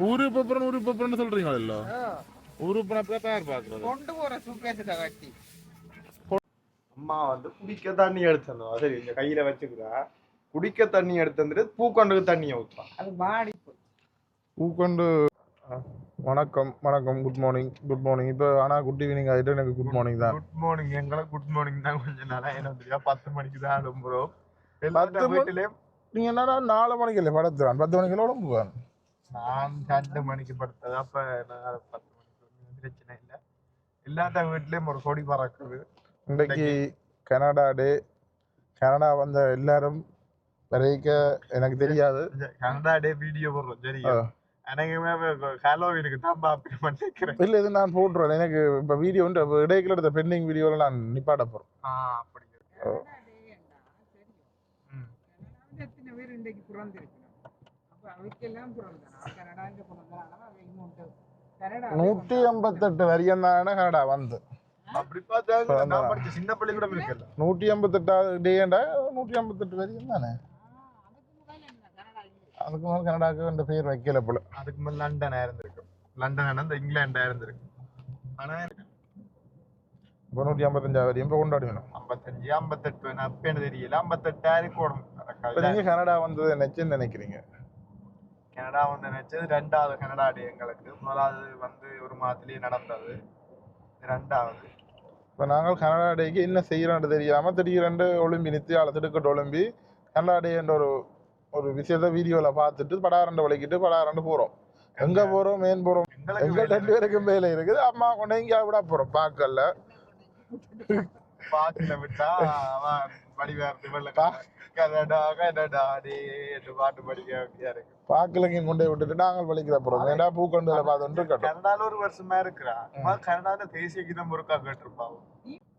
ஊரு பப்பரன் ஊரு பப்பரன் சொல்றீங்களா? ஊரு பப்பரன் பேர் பாக்குறது கொண்டு போற சூக்கேஸ் கட்டி அம்மா வந்து குடிக்க தண்ணி எடுத்து வந்தோம் சரி இந்த கையில வச்சுக்கிறா. குடிக்க தண்ணி எடுத்து வந்துட்டு பூக்கொண்டுக்கு தண்ணியை ஊற்றுவான் அது மாடி பூக்கொண்டு வணக்கம் வணக்கம் குட் மார்னிங் குட் மார்னிங் இப்போ ஆனால் குட் ஈவினிங் ஆகிட்டு எனக்கு குட் மார்னிங் தான். குட் மார்னிங் எங்களை குட் மார்னிங் தான் கொஞ்சம் நாளா என்ன தெரியா பத்து மணிக்கு தான் எழும்புறோம் பத்து எல்லாத்த மணி- வீட்டிலேயும் நீங்கள் என்னடா நாலு மணிக்கு இல்லை படத்துறான். பத்து மணிக்கு உடம்புவான் நான் ரெண்டு மணிக்கு படுத்தது அப்ப நான் பத்து மணிக்கு பிரச்சனை இல்லை. எல்லாத்த வீட்லயும் ஒரு கொடி பறக்குது. இன்றைக்கு கனடா டே. கனடா வந்த எல்லாரும் வரைக்க எனக்கு தெரியாது. கனடா டே வீடியோ போடுறோம் சரியா? இல்லை இது நான் போட்டுருவேன். எனக்கு இப்போ வீடியோ இடைக்கில் எடுத்த பெண்டிங் வீடியோவில் நான் நிப்பாட்ட போகிறேன் ஆ அப்படி நூற்றி ஐம்பத்தெட்டு வரையும் தானே கனடா வந்து. அப்படி பார்த்தா நான் படிச்ச சின்ன பள்ளிக்கூடம் இருக்குல்ல நூற்றி ஐம்பத்தெட்டாவது டேண்டா நூற்றி ஐம்பத்தெட்டு வரையும் தானே அதுக்கு மேலே கனடாவுக்கு இந்த பேர் வைக்கல போல. அதுக்கு மேல லண்டனா இருந்திருக்கு லண்டன் அந்த இங்கிலாண்டா இருந்திருக்கு ஆனா இப்போ நூற்றி ஐம்பத்தஞ்சாவது வரையும் இப்போ கொண்டாடிக்கணும் ஐம்பத்தஞ்சு ஐம்பத்தெட்டு நான் அப்ப எனக்கு தெரியல. ஐம்பத்தெட்டாயிரம் போடும் நீங்கள் கனடா வந்தது நினச்சுன்னு நினைக்கிறீங்க? கனடா வந்து நினைச்சது ரெண்டாவது கனடா டே எங்களுக்கு. முதலாவது வந்து ஒரு மாதத்துலயே நடந்தது. ரெண்டாவது இப்போ நாங்கள் கனடா டேக்கு என்ன செய்கிறோன்னு தெரியாமல் திடீரெண்டு ஒலிம்பி நித்தியால திடுக்கட்டு ஒலிம்பி கனடா டே என்ற ஒரு ஒரு விஷயத்த வீடியோவில் பார்த்துட்டு படாரண்டு வலிக்கிட்டு படாரண்டு போகிறோம் எங்கே போகிறோம் மேன் போகிறோம் எங்கள் ரெண்டு பேருக்கும் வேலை இருக்குது. அம்மா கொண்டு இங்கே விட போகிறோம் பார்க்கல. பாட்டுல விட்டா அவன் வடிவார்த்து வெள்ள கனடா கனடா டே என்று பாட்டு படிக்க வேண்டியா இருக்கு. பார்க்கலங்க கொண்டு போய் விட்டுட்டு நாங்கள் வலிக்கிற போகிறோம் ஏன்டா பூக்கொண்டு பார்த்துட்டு இருக்கட்டும் கனடால ஒரு வருஷமா இருக்கிறா. கனடால தேசிய கீதம் ஒருக்கா கேட்டிருப்பான்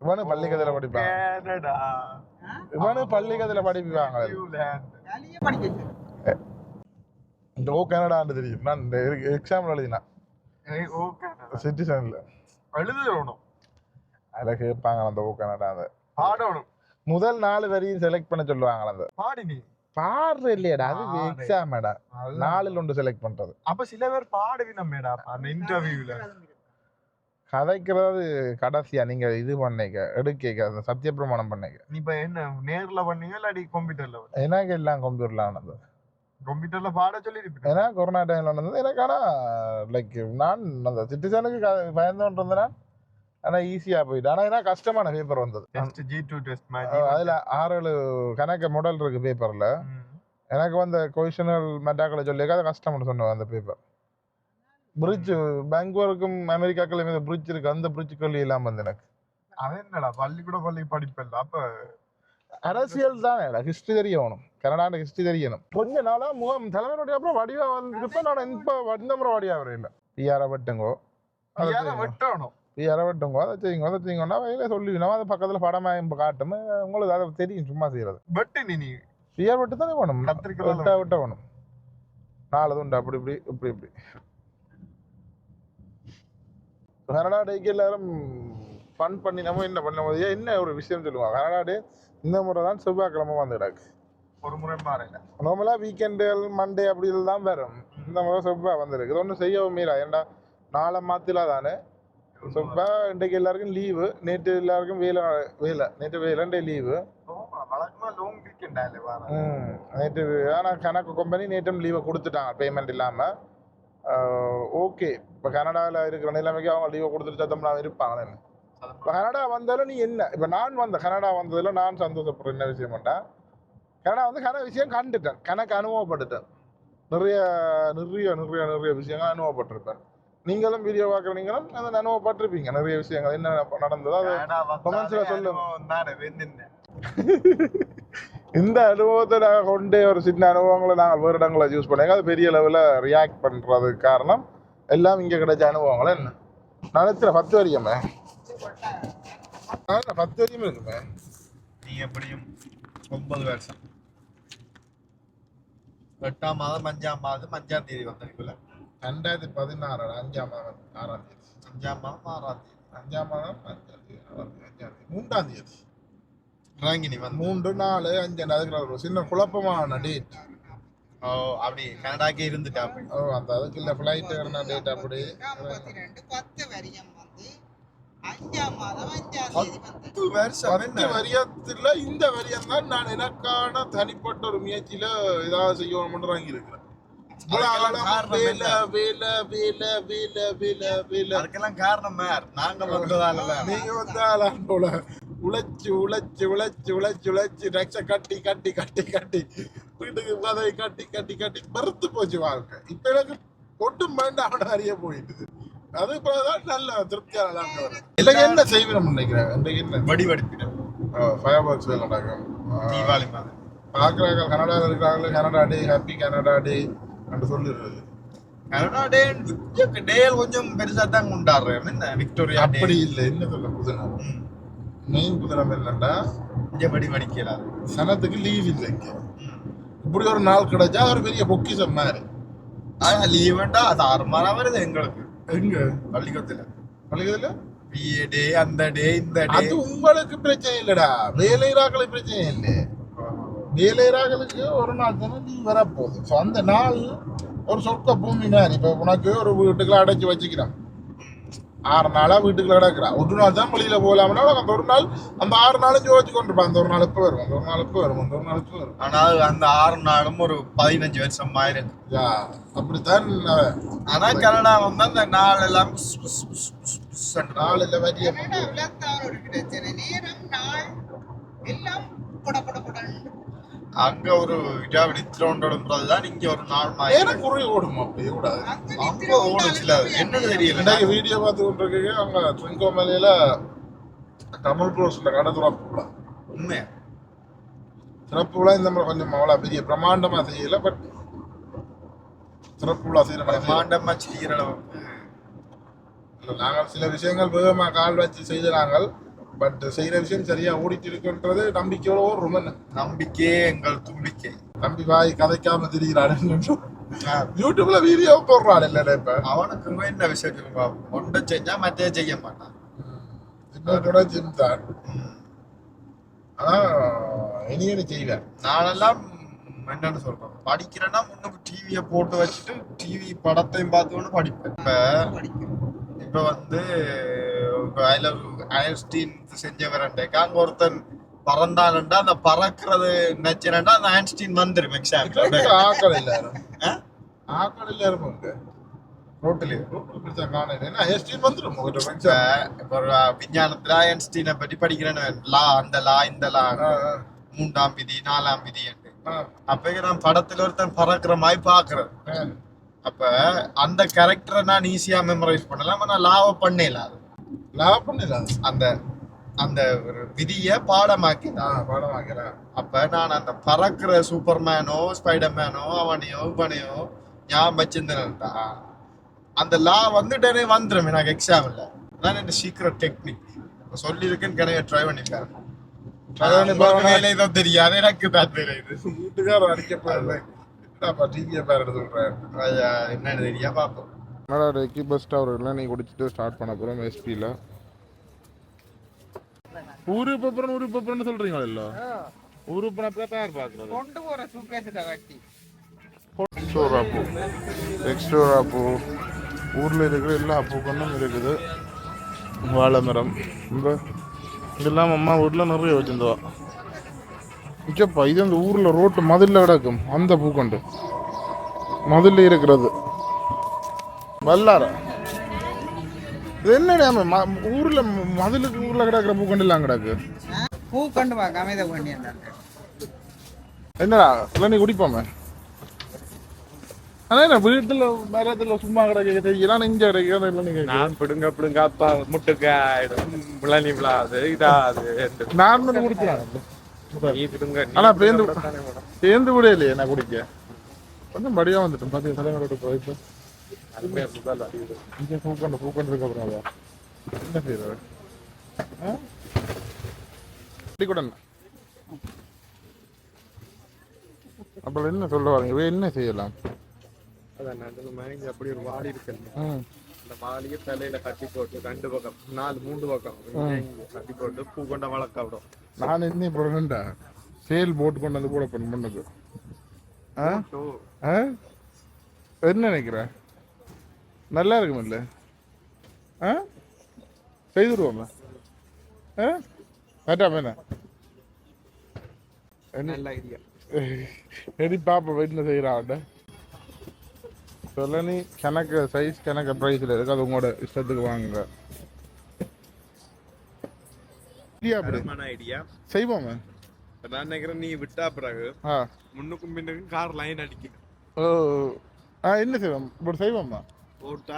இவனு பள்ளிக்கதில் படிப்பாங்க கனடா இவனு படிப்பாங்க நியூலாந்து வேலையே படிக்க இந்த ஓ கனடான்னு தெரியும். நான் எக்ஸாம்பிள் கனடா. சிட்டிசனில். எழுதணும் அதில் கேட்பாங்க அந்த ஓ கனடா அந்த பாடணும். முதல் நாலு வரையும் செலக்ட் பண்ண சொல்லுவாங்க அந்த பாடி நீ. பாடுற இல்லையாடா அது பாடு. எக்ஸாமேடா நாலில் ஒன்று செலக்ட் பண்றது. அப்ப சில பேர் பாடுவினமேடா அந்த இன்டர்வியூல கதைக்கிறது கடைசியா நீங்க இது பண்ணிக்க எடுக்க அந்த சத்திய பிரமாணம் பண்ணிக்க. நீ இப்ப என்ன நேர்ல பண்ணீங்க இல்லாட்டி கம்ப்யூட்டர்ல எனக்கு எல்லாம் கம்ப்யூட்டர்ல ஆனது. கம்ப்யூட்டர்ல பாட சொல்லி ஏன்னா கொரோனா டைம்ல நடந்தது எனக்கு ஆனா லைக் நான் அந்த சிட்டிசனுக்கு பயந்தோன் இருந்தேன் ஆனா ஈஸியா போயிட்டு ஆனா ஏன்னா கஷ்டமான பேப்பர் வந்தது. டெஸ்ட் ஜி டூ டெஸ்ட் அதுல ஆறு ஏழு கணக்கு மாடல் இருக்கு பேப்பர்ல எனக்கு வந்து கொஷனல் மெட்டாக்களை சொல்லி அது கஷ்டம்னு சொன்னேன் அந்த பேப்பர் பிரிட்ஜ் பெங்களூருக்கும் அமெரிக்காக்களும் இந்த பிரிட்ஜ் இருக்கு. அந்த பிரிட்ஜ் கல்வி இல்லாம வந்து எனக்கு. அவன் என்னடா பள்ளிக்கூட பள்ளி படிப்பல்ல. அப்ப அரசியல் தான் ஹிஸ்டரி தெரியணும். கனடாண்ட ஹிஸ்டரி தெரியணும். கொஞ்ச நாளா முகம் தலைவருடைய அப்புறம் வடிவா வந்து நான் இப்ப இந்த முறை வடிவா வரையில. பிஆர வெட்டுங்கோ. அதை. வெட்டணும். பிஆர வெட்டுங்கோ அதை செய்யுங்க அதை செய்யுங்கன்னா சொல்லிவிடும் அது பக்கத்துல படமா இப்ப காட்டும் உங்களுக்கு அதை தெரியும் சும்மா செய்யறது. வெட்டு நீ நீ. பிஆர் வெட்டு தானே வேணும். கத்திரிக்கோல் வெட்டா வெட்ட. வேணும். நாலு துண்டு அப்படி இப்படி இப்படி இப்படி. கனடா டேக்கு எல்லாரும் ஃபன் பண்ணி நம்ம என்ன பண்ண போது என்ன ஒரு விஷயம் சொல்லுவாங்க? கனடா டே இந்த முறை தான் செவ்வாய்க்கிழமை வந்து கிடக்கு. ஒரு முறை மாறல நார்மலாக வீக்கெண்டுகள் மண்டே அப்படி தான் வரும். இந்த முறை செவ்வாய் வந்திருக்கு. இது ஒன்றும் செய்யவும் மீறா ஏன்டா நாளை மாத்திலா தானே செவ்வாய் இன்றைக்கு எல்லாருக்கும் லீவு நேற்று எல்லாருக்கும் வேலை வேலை. நேற்று வேலை லீவு நேற்று ஆனால் கணக்கு கம்பெனி நேற்றும் லீவை கொடுத்துட்டாங்க பேமெண்ட் இல்லாமல் ஓகே இப்போ கனடாவில் இருக்கிற நிலைமைக்கு அவங்க லீவை கொடுத்துட்டு சத்தம் இருப்பாங்களே இப்போ கனடா வந்தாலும் நீ என்ன? இப்போ நான் வந்த கனடா வந்ததுல நான் சந்தோஷப்படுற என்ன விஷயம் பண்ணேன் கனடா வந்து கன விஷயம் கண்டுட்டேன். கணக்கு அனுபவப்பட்டுட்டேன் நிறைய நிறைய நிறைய நிறைய விஷயங்கள் அனுபவப்பட்டிருப்பேன். நீங்களும் வீடியோ பார்க்குற நீங்களும் அதை அனுபவப்பட்டிருப்பீங்க நிறைய விஷயங்கள். என்ன நடந்ததோ அது comments ல சொல்லுங்க. இந்த அனுபவத்தை நாங்கள் கொண்டு ஒரு சின்ன அனுபவங்களை நாங்கள் வேறு இடங்களை யூஸ் பண்ணி அது பெரிய லெவலில் ரியாக்ட் பண்ணுறதுக்கு காரணம் எல்லாம் இங்கே கிடைச்ச அனுபவங்கள் என்ன? நான் எத்தனை பத்து வரைக்குமே? நான் பத்து வரைக்கும் இருக்குமே? நீ எப்படியும் ஒன்பது வருஷம். எட்டாம் மாதம் அஞ்சாம் மாதம் அஞ்சாம் தேதி வந்தீங்களா ரெண்டாயிரத்தி பதினாறு அஞ்சாம் மாதம் ஆறாம் தேதி. அஞ்சாம் மாதம் ஆறாம் தேதி. அஞ்சாம் மாதம் அஞ்சாம் தேதி ஆறாம் தேதி அஞ்சாம் தேதி மூன்றாம் தேதி. ராங்கினி வந்து. மூன்று நாலு அஞ்சு அதுக்கு ஒரு சின்ன குழப்பமான டேட் ஓ அப்படி கனடாக்கே இருந்துட்டா ஓ அந்த அதுக்கு இல்லை. ஃப்ளைட் என்ன டேட் அப்படி? பத்து வரியம் வந்து பத்து வருஷம் பத்து வரியத்துல இந்த வரியம் தான் நான் எனக்கான தனிப்பட்ட ஒரு முயற்சியில ஏதாவது செய்யணும்னு வாங்கி இருக்கிறேன். அதுக்கெல்லாம் காரணம் நாங்க வந்ததால நீங்க வந்தாலாம் போல. உழைச்சு உழைச்சு உழைச்சு உழைச்சு உழைச்சு ரக்ஷ கட்டி கட்டி கட்டி கட்டி வீட்டுக்கு பதவி கட்டி கட்டி கட்டி மறுத்து போச்சு வாழ்க்கை. இப்ப எனக்கு ஒட்டும் வேண்டாம் அறிய போயிட்டுது அது இப்பதான் நல்ல வருது. இல்லைங்க என்ன செய்வோம் நினைக்கிறேன் இன்றைக்கு என்ன? வடி வடிப்பிடும் ஃபயர் வேலை நடக்கும். தீபாவளி மாதிரி. பார்க்குறாங்க கனடாவில் இருக்கிறாங்க Canada day happy Canada day என்று சொல்லிடுறது கனடா டே கொஞ்சம் பெருசா தான் கொண்டாடுறேன். என்ன? விக்டோரியா அப்படி இல்லை. என்ன சொல்ல புதினம் மெயின் புதினம் என்னன்னா இங்க வடி வடிக்கலாம் சனத்துக்கு லீவ் இல்லைங்க இப்படி ஒரு நாள் கிடைச்சா ஒரு பெரிய பொக்கிஷம் மாதிரி. ஆனா லீவ் அது ஆறு மாதம் வருது எங்களுக்கு. எங்க? பள்ளிக்கூடத்துல. பழகுதுல பிஏ டே அந்த டே இந்த டே அது உங்களுக்கு பிரச்சனை இல்லடா. வேலைராக்களுக்கு பிரச்சனை இல்லை. வேலைராக்களுக்கு ஒரு நாள் தானே நீ வரப்போகுது. ஸோ அந்த நாள் ஒரு சொர்க்க பூமி மாதிரி. இப்போ உனக்கு ஒரு வீட்டுக்குள்ள அடைச்சி வச்சுக்கிறான். ஆறு நாளா வீட்டுக்குள்ள கிடக்குறா. ஒரு நாள் தான் வெளியில போகலாம்னா அந்த ஒரு நாள் அந்த ஆறு நாளும் யோசிச்சு கொண்டிருப்பான். அந்த ஒரு நாள் எப்போ வரும்? அந்த ஒரு நாள் வரும்? அந்த ஒரு நாள் வரும்? ஆனால் அந்த ஆறு நாளும் ஒரு பதினஞ்சு வருஷம் ஆயிருக்கு. யா அப்படித்தான் அவன் ஆனா கனடா வந்து அந்த நாள் எல்லாம் நாள் இல்லை வரிய பிரச்சனை நேரம் நாள் எல்லாம் பட பட படன்னு அங்க ஒரு இதா விழித்திரோன்றதுதான் இங்க ஒரு நாள் மாதிரி. நேரம் குறை ஓடும் அப்படியே கூடாது அங்க ஓடுச்சுல என்னன்னு தெரியல. இன்றைக்கு வீடியோ பார்த்து கொண்டிருக்கீங்க அவங்க ட்ரிங்கோ மலையில கமல் க்ளோஸ்ல கடை திறப்பு விழா. உண்மை திறப்பு விழா இந்த மாதிரி கொஞ்சம் அவ்வளோ பெரிய பிரம்மாண்டமா செய்யல பட் திறப்பு விழா செய்யற. பிரம்மாண்டமா செய்யற அளவுக்கு. நாங்கள் சில விஷயங்கள் வேகமா கால் வச்சு செய்தாங்க பட் செய்யற விஷயம் சரியா ஓடிட்டு இருக்குன்றது நம்பிக்கையோட ஓடுறோம் என்ன நம்பிக்கையே எங்கள் தும்பிக்கை. தம்பி வாய் கதைக்காம திரிகிறாரு யூடியூப்ல வீடியோ போடுறாள் இல்ல இப்ப. அவனுக்கு என்ன விஷயம் சொல்லுவா ஒன்றை செஞ்சா மற்ற செய்ய மாட்டான். இன்னொரு ஜிம் தான் ஆனா இனியனு செய்வேன் நானெல்லாம் என்னன்னு சொல்றேன் படிக்கிறேன்னா முன்னுக்கு டிவியை போட்டு வச்சுட்டு டிவி படத்தையும் பார்த்துக்கொண்டு படிப்பேன். இப்ப இப்ப வந்து இப்ப அதுல ஒரு ஐன்ஸ்டீன் செஞ்சவரண்டேக்கா அங்க ஒருத்தன் பறந்தான்டா அந்த பறக்கிறது நச்சுனா அந்த ஐன்ஸ்டீன் வந்துரும் எக்ஸாம்பிள் ஆக்கள் எல்லாரும் ஆக்கள் எல்லாரும் இருக்கு ரோட்டில். விஞ்ஞானத்துல ஐன்ஸ்டீனை பற்றி படிக்கிறேன்னு லா அந்த லா இந்த லா. மூன்றாம் விதி நாலாம் விதி என்று. அப்ப நான் படத்துல ஒருத்தன் பறக்கிற மாதிரி பாக்குறேன் அப்ப அந்த கேரக்டரை நான் ஈஸியா மெமரைஸ் பண்ணலாம் ஆனா லாவ பண்ணல அது. லாபம் பண்ணிடலாம் அந்த அந்த ஒரு விதிய பாடமாக்கி ஆ படம் வாங்கிறேன் அப்ப நான் அந்த பறக்கிற சூப்பர்மேனோ ஸ்பைடர்மேனோ அவனையோ இவனையோ ஞாபகம் வச்சிருந்தேன்டா. அந்த லா வந்துட்டே வந்துடும் எனக்கு எக்ஸாம்ல அதான் இந்த சீக்கிரம் டெக்னிக் சொல்லியிருக்கேன் கிடையாது ட்ரை பண்ணிருக்காரு Try பண்ணி பாருங்க. வேலை ஏதோ தெரியாது. எனக்கு தான் தெரியுது வீட்டுக்காரர் அடிக்கப்படுறது என்னப்பா டிவியை பேர் சொல்றேன் அது, என்னன்னு தெரியா பார்ப்போம் கனடாவோட பஸ் டவர்லாம் நீ குடிச்சிட்டு ஸ்டார்ட் பண்ண போகிறோம் எஸ்பியில் ஊரு பப்பரன் ஊரு பப்பரன் சொல்றீங்களா இல்ல? ஊரு பணத்தை யார் பார்க்குறது கொண்டு போற சூப்பேசிட்ட கட்டி எக்ஸ்டோரா பூ எக்ஸ்டோரா பூ ஊரில் இருக்கிற எல்லா பூக்கண்ணும் இருக்குது. வாழை மரம். இந்த இதெல்லாம் அம்மா வீட்டில் நிறைய வச்சிருந்தவா. இச்சப்பா இது அந்த ஊரில் ரோட்டு மதிலில் கிடக்கும் அந்த பூக்கண்டு. மதிலில் இருக்கிறது. வல்லார இது என்னடா ம- ஊர்ல ம- மதிலுக்கு ஊர்ல கிடக்குற பூக்கண்டு எல்லாம் கிடக்கு? பூ கண்டு பார்க்காம இதை பண்ணி என்னடா இல்லை நீ குடிப்போமே? என்ன வீட்டுல மரத்துல சும்மா கிடக்க தெரியலாம் இல்லை நீங்க நான் பிடுங்க பிடுங்க அப்பா முட்டுக்காயிடும் முள்ளனி விழாது இதாது நான் மட்டும் நீ ஆனா பேந்து. சேர்ந்து கூட இல்லையே நான் குடிக்க. கொஞ்சம் படியா வந்துட்டேன் பாத்தீங்க தலைவரோட போயிட்டு அருமையா முதல் அறியுது இங்க பூக்கண்டு பூக்கண்டு இருக்க அப்புறம். என்ன செய்யறது கூட அப்புறம் என்ன சொல்ல வரீங்க என்ன செய்யலாம்? அதான் நடுவு மயங்கி அப்படி ஒரு வாடி இருக்கு அந்த வாளியை தலையில கட்டி போட்டு ரெண்டு பக்கம் நாலு மூன்று பக்கம் கட்டி போட்டு பூ கொண்ட வளர்க்க விடும். நான் இன்னும் இப்போ சேல் போட்டு கொண்டு வந்து கூட பண்ண முன்னுக்கு என்ன நினைக்கிற? நல்லா இருக்கும் இல்லை ஆ? செய்துருவோம்ல ஆ நல்ல ஐடியா எடி பாப்பா வீட்டில் செய்கிறாட்ட சொல்ல நீ கணக்கு சைஸ் கணக்கு ப்ரைஸில் இருக்கு அது உங்களோட இஷ்டத்துக்கு வாங்குங்க. இல்லையா அப்படி? ஐடியா செய்வோமே. நான் நினைக்கிறேன் நீ விட்டா பிறகு முன்னுக்கும் பின்னுக்கும் கார் லைன் அடிக்கும். ஓ ஆ என்ன செய்வோம்? இப்படி செய்வோம்மா போட்டா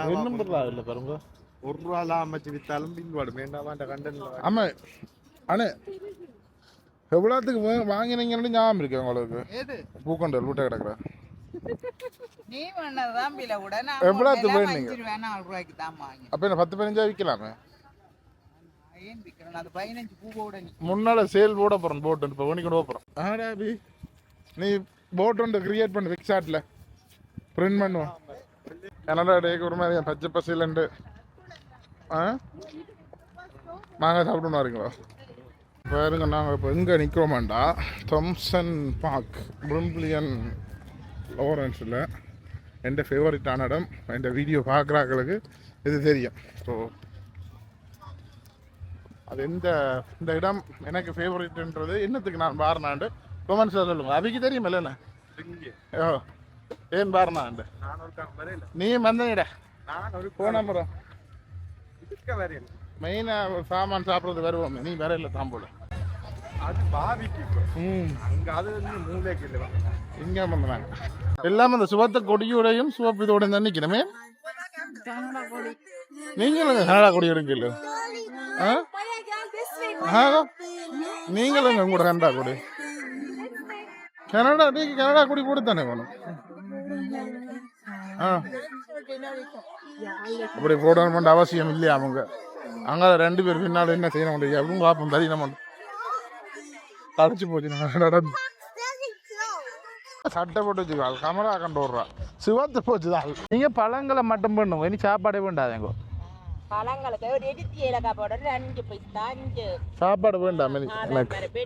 இல்லை பாருங்க ஒரு ரூபால அமைச்சு வித்தாலும் பின்வாடு வேண்டாம் அந்த கண்டென்ட்ல ஆமாம் அண்ணே எவ்வளோத்துக்கு வாங்கினீங்கன்னு ஞாபகம் இருக்கு உங்களுக்கு எது பூக்கொண்டல் வீட்டை கிடக்குற நீ பண்ணதான் பில கூட நான் எவ்வளவுக்கு எல்லாம் வேணுங்க? அஞ்சு ரூபா நாலு ரூபாய்க்கு தான் வாங்கி அப்போ என்ன பத்து பதினஞ்சா விற்கலாமே ஏன் விற்கிறேன் அது பதினஞ்சு பூவோட நீ முன்னால சேல் போட போகிறோம் போட்டு இப்போ ஒன்று கொண்டு போகிறோம் ஆடா அபி நீ போட் ஒன்று கிரியேட் பண்ணு பிக்சாட்டில் பிரிண்ட் பண்ணுவோம் கனடா டேக்கு ஒரு மாதிரி பச்சை பசையிலண்டு ஆ? நாங்கள் சாப்பிடணும் வரீங்களா? பாருங்க நாங்கள் இப்போ எங்கே நிற்கிறோமாண்டா தாம்சன் பார்க் பிரிம்பிளியன் லோரன்ஸில் என் ஃபேவரட்டான இடம் என் வீடியோ பார்க்குறாங்களுக்கு இது தெரியும். ஸோ அது எந்த இந்த இடம் எனக்கு ஃபேவரட்ன்றது என்னத்துக்கு நான் பாருனாண்டு கொமெண்ட்ஸில் சொல்லுங்க. அபிக்கு தெரியும் இல்லைண்ணே ஓ. வந்தீட நான் ஒரு போன முறை இருக்க வரையில மெயினாக சாமான் சாப்பிட்றது வருவோம் நீ வேற இல்லை தாம்போல அது பாவிக்கு ம் அங்க அது வந்து மூலைக்கு இல்லை இங்கே வந்தாங்க எல்லாம் அந்த சுவத்த கொடியோடையும் சிவப்பு இதோடையும் தான் நிற்கணுமே நீங்களும் கனடா கொடி ஆ நீங்களும் உங்களோட கனடா கொடி கனடா நீங்க கனடா கொடி கூட தானே வேணும் அப்படி போடணும் அவசியம் இல்லையா அவங்க? அங்க ரெண்டு பேர் பின்னால என்ன செய்யணும் முடியும் அப்படின்னு பார்ப்போம் தரி நம்ம தடிச்சு போச்சு நான் நடந்து சட்டை போட்டு வச்சுக்கோ கமரா கண்டு விட்றா சிவத்து போச்சுதான் நீங்க பழங்களை மட்டும் பண்ணுங்க இனி சாப்பாடே வேண்டாதேங்கோ பழங்களுக்கு ஒரு எடுத்து ஏலக்காய் பவுடர் அஞ்சு பைசா அஞ்சு. சாப்பாடு வேண்டாம் எனக்கு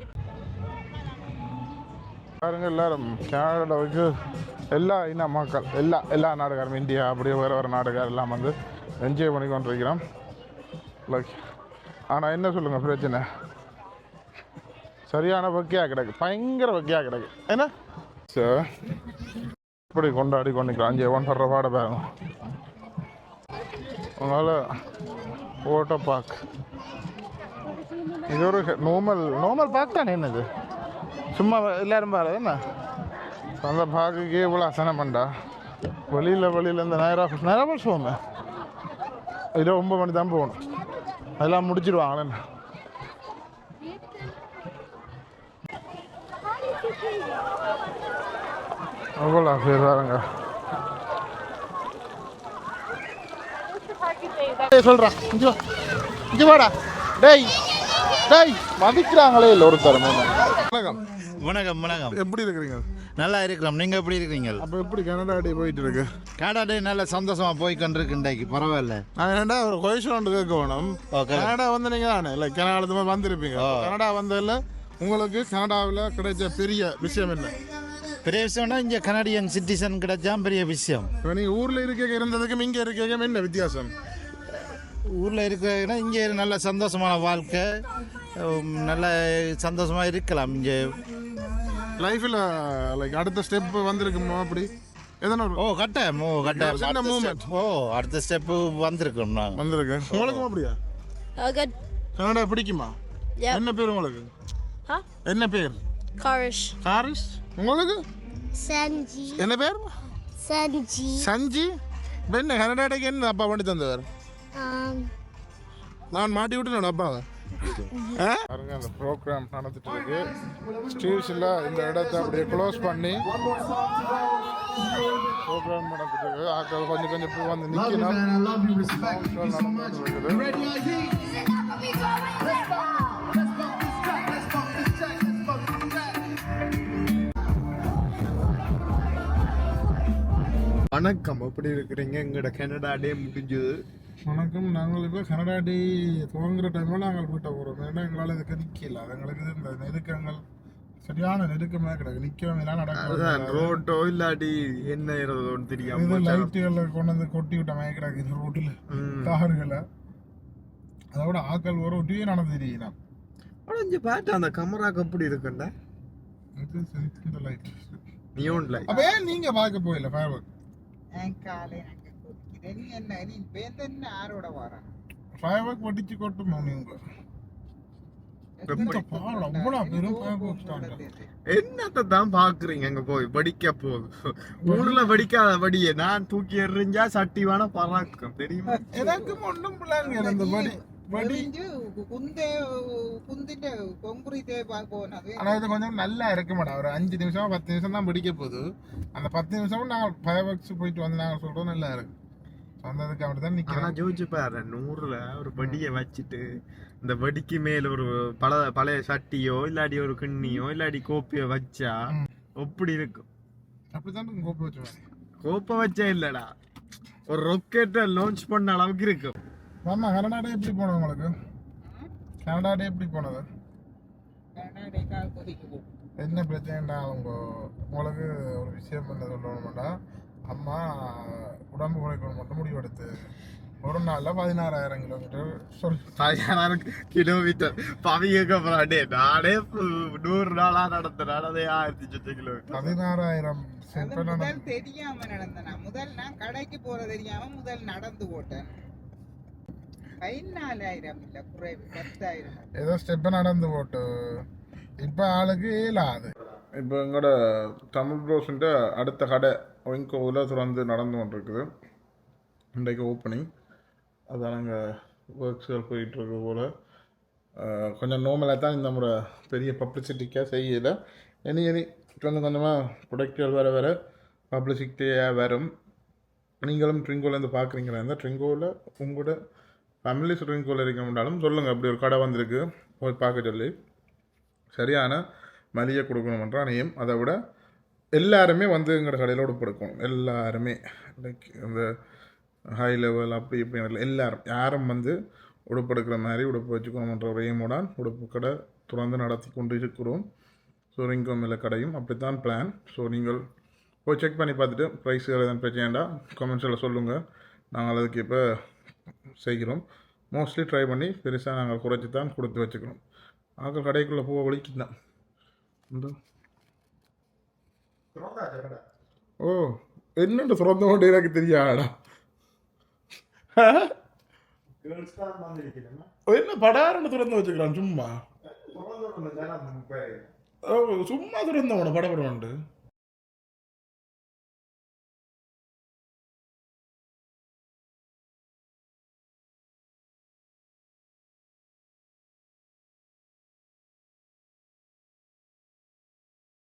பாருங்க எல்லாரும் கனடாவுக்கு எல்லா இன மக்கள் எல்லா எல்லா நாடுகாரும் இந்தியா அப்படியே வேறு வேறு நாடுகார் எல்லாம் வந்து என்ஜாய் பண்ணி கொண்டிருக்கிறோம். ஓகே ஆனால் என்ன சொல்லுங்கள் பிரச்சனை? சரியான வக்கையாக கிடக்கு பயங்கர வக்கையாக கிடக்கு. என்ன? சார் இப்படி கொண்டாடி கொண்டிருக்கிறோம். அஞ்சு ஒன் சொல்கிற பாட பாருங்க. உங்களால் ஓட்டோ பார்க் இது ஒரு நார்மல் நார்மல் பார்க் தானே என்னது? சும்மா எல்லாரும் பாரு என்ன? அந்த பார்க்குக்கே இவ்வளோ அசனம் பண்ணா வெளியில் வெளியில் இந்த நேரா நேரா பஸ் போமே இதில் ஒம்பது மணி தான் போகணும். அதெல்லாம் முடிச்சிடுவாங்களே அவ்வளோ பேர் வாருங்க சொல்கிறான் இஞ்சி வா. இஞ்சி வாடா. டேய் டேய் மதிக்கிறாங்களே இல்லை ஒருத்தர். வணக்கம். வணக்கம் வணக்கம். எப்படி இருக்கிறீங்க? நல்லா இருக்கிறோம். நீங்கள் எப்படி இருக்கிறீங்க? அப்போ எப்படி கனடா டே போயிட்டு இருக்கு? கனடா நல்ல சந்தோஷமா போய் கொண்டிருக்கு இன்றைக்கு. பரவாயில்ல. என்னடா ஒரு கொயஷன் ஒன்று கேட்க வேணும். கனடா வந்து நீங்க தானே இல்லை கனடா வந்திருப்பீங்க. கனடா வந்ததில் உங்களுக்கு கனடாவில் கிடைச்ச பெரிய விஷயம் என்ன? பெரிய விஷயம்னா இங்கே கனடியன் சிட்டிசன் கிடைச்சா பெரிய விஷயம். இப்போ நீங்கள் ஊரில் இருக்க இருந்ததுக்கும் இங்கே இருக்க என்ன வித்தியாசம்? ஊரில் இருக்கிறனா இங்கே நல்ல சந்தோஷமான வாழ்க்கை. நல்ல சந்தோஷமாக இருக்கலாம் இங்கே. லைஃப்பில் லைக் அடுத்த ஸ்டெப் வந்திருக்குமோ அப்படி? எதனா ஓ கட்டாயம் ஓ கட்டாயம் சின்ன step- ஓ அடுத்த ஸ்டெப்பு வந்திருக்கோம். நாங்கள் வந்திருக்கு. உங்களுக்கும் அப்படியா. கனடா பிடிக்குமா. என்ன பேர் உங்களுக்கு? என்ன பேர்? Karish. ஹாரிஸ் உங்களுக்கு? Sanji. என்ன பேர். சஞ்சி இப்ப என்ன கனடாடைக்கு என்ன அப்பா பண்ணி தந்தவர்? நான் மாட்டி விட்டு அப்பா. பாருங்க அந்த ப்ரோக்ராம் நடந்துட்டு இருக்கு ஸ்டீவ்ஸில் இந்த இடத்த அப்படியே க்ளோஸ் பண்ணி ப்ரோக்ராம் நடந்துட்டு இருக்கு ஆட்கள் கொஞ்சம் கொஞ்சம் பூ வந்து நிற்கணும் இருக்குது. வணக்கம். எப்படி இருக்கிறீங்க? எங்களோட கனடா டே முடிஞ்சது. வணக்கம். நாங்கள் இப்போ கனடா டே துவங்குற டைமில் நாங்கள் வீட்டை போகிறோம் ஏன்னா எங்களால் இதுக்கு நிற்கல அது எங்களுக்கு இந்த நெருக்கங்கள் சரியான நெருக்கமே கிடக்கு நிற்கவும் இல்லை. அதுதான் நடக்கும் ரோட்டோ இல்லாட்டி என்ன ஏறதோன்னு இது தெரியாம லைட்டுகளை கொண்டு வந்து கொட்டி விட்ட மாதிரி கிடக்கு. இந்த ரோட்டில் ம். காருகளை அதோட ஆக்கள் ஒரு ஒட்டியே நடந்து தெரியுறான் உடஞ்சு பாட்டு அந்த கமராக்கு எப்படி இருக்குண்டா? இது சரி, இந்த லைட் நியோன் லைட் அப்ப ஏன் நீங்க பார்க்க போயில ஃபயர் ஒர்க் என் ഇനി എന്നാ ഇനി ഇപ്പൊ തന്നെ ആരോടെ വാറാണ് ஃபயர்வர்க் வடிச்சு கொட்டும் நீங்க என்னத்தான் பாக்குறீங்க அங்க போய் படிக்க போகுது ஊர்ல வடிக்காத வடிய நான் தூக்கி எறிஞ்சா சட்டிவான பறக்கும் தெரியுமா எனக்கும் ஒன்றும் பிள்ளைங்க அந்த வடி அதாவது கொஞ்சம் நல்லா இருக்கு மேடம் ஒரு அஞ்சு நிமிஷம் பத்து நிமிஷம் தான் பிடிக்க போகுது அந்த பத்து நிமிஷமும் நாங்க ஃபயர் ஒர்க்ஸ் போயிட்டு வந்து நாங்க சொல்றோம் நல்லா இருக்கு வந்ததுக்கு அப்படி தான் நிற்கிறேன் ஜோதிச்சு பாரு நூறுல ஒரு வடியை வச்சுட்டு இந்த வடிக்கு மேல ஒரு பல பழைய சட்டியோ இல்லாடி ஒரு கிண்ணியோ இல்லாடி கோப்பியோ வச்சா அப்படி இருக்கும். அப்படிதான் கோப்பை வச்சு கோப்பை வச்சா இல்லடா. ஒரு ராக்கெட்டை லான்ச் பண்ண அளவுக்கு இருக்கும். ஆமா கனடா எப்படி போனது உங்களுக்கு? கனடா எப்படி போனது? என்ன பிரச்சனைடா அவங்க உங்களுக்கு ஒரு விஷயம் பண்ண சொல்லணும்டா? அம்மா உடம்பு குறைக்கணும். மட்டும் முடிவெடுத்து ஒரு நாள்ல பதினாறாயிரம் கிலோமீட்டர் சொல் பதினாறு கிலோமீட்டர் பவியக்கு அப்புறம் டே நானே நூறு நாளா நடத்தினால அதே ஆயிரத்தி சொச்ச கிலோமீட்டர் பதினாறாயிரம் முதல் தெரியாம நடந்தனா முதல் நான் கடைக்கு போற தெரியாம முதல் நடந்து போட்டேன் பதினாலாயிரம் இல்ல குறைவு. பத்தாயிரம். ஏதோ ஸ்டெப்பை நடந்து போட்டு இப்போ ஆளுக்கு இயலாது இப்போ எங்களோட தமிழ் ப்ரோஸ்ன்ட்டு அடுத்த கடை ஒயின்கோவில் தொடர்ந்து நடந்து கொண்டிருக்குது. இன்றைக்கு ஓப்பனிங் அதான் நாங்கள் ஒர்க்ஸ்கள் போயிட்டுருக்கு போல். கொஞ்சம் நோமலாக தான் இந்த முறை பெரிய பப்ளிசிட்டிக்காக செய்யலை. எனி இனி கொஞ்சம் கொஞ்சமாக ப்ரொடக்ட்கள் வர வர பப்ளிசிட்டியாக வரும். நீங்களும் ட்ரிங்கோலேருந்து பார்க்குறீங்களா இருந்தால் ட்ரிங்கோவில் உங்களோட ஃபேமிலி ட்ரிங்கோவில் இருக்க முடியாலும் சொல்லுங்கள் அப்படி ஒரு கடை வந்திருக்கு. போய் பார்க்க சொல்லி. சரியான மலியை கொடுக்கணுமன்ற அணையும். அதை விட எல்லாருமே வந்து எங்களோட கடையில் உடுப்பு எல்லாருமே. லைக் இந்த ஹை லெவல் அப்படி இப்படி எல்லாரும். யாரும் வந்து உடுப்படுக்கிற மாதிரி உடுப்பு வச்சுக்கணுன்ற ஒரு எய்முடன் உடுப்பு கடை தொடர்ந்து நடத்தி கொண்டு இருக்கிறோம் ஸோ ரிங்கோமில் கடையும் அப்படித்தான் பிளான் ஸோ நீங்கள் போய் செக் பண்ணி பார்த்துட்டு ப்ரைஸ் எதுவும் பிரச்சனைண்டா கமெண்ட்ஸில் சொல்லுங்கள் நாங்கள் அதுக்கு இப்போ செய்கிறோம். மோஸ்ட்லி ட்ரை பண்ணி பெருசாக நாங்கள் குறைச்சி தான் கொடுத்து வச்சுக்கணும் ஆக கடைக்குள்ளே போக வலிக்குதான் இந்த ஓ என்னண்டு திறந்த கொண்டு எனக்கு தெரியாடா என்ன படாரன்னு திறந்து வச்சுக்கிறான் சும்மா சும்மா திறந்தவன படப்படமாண்டு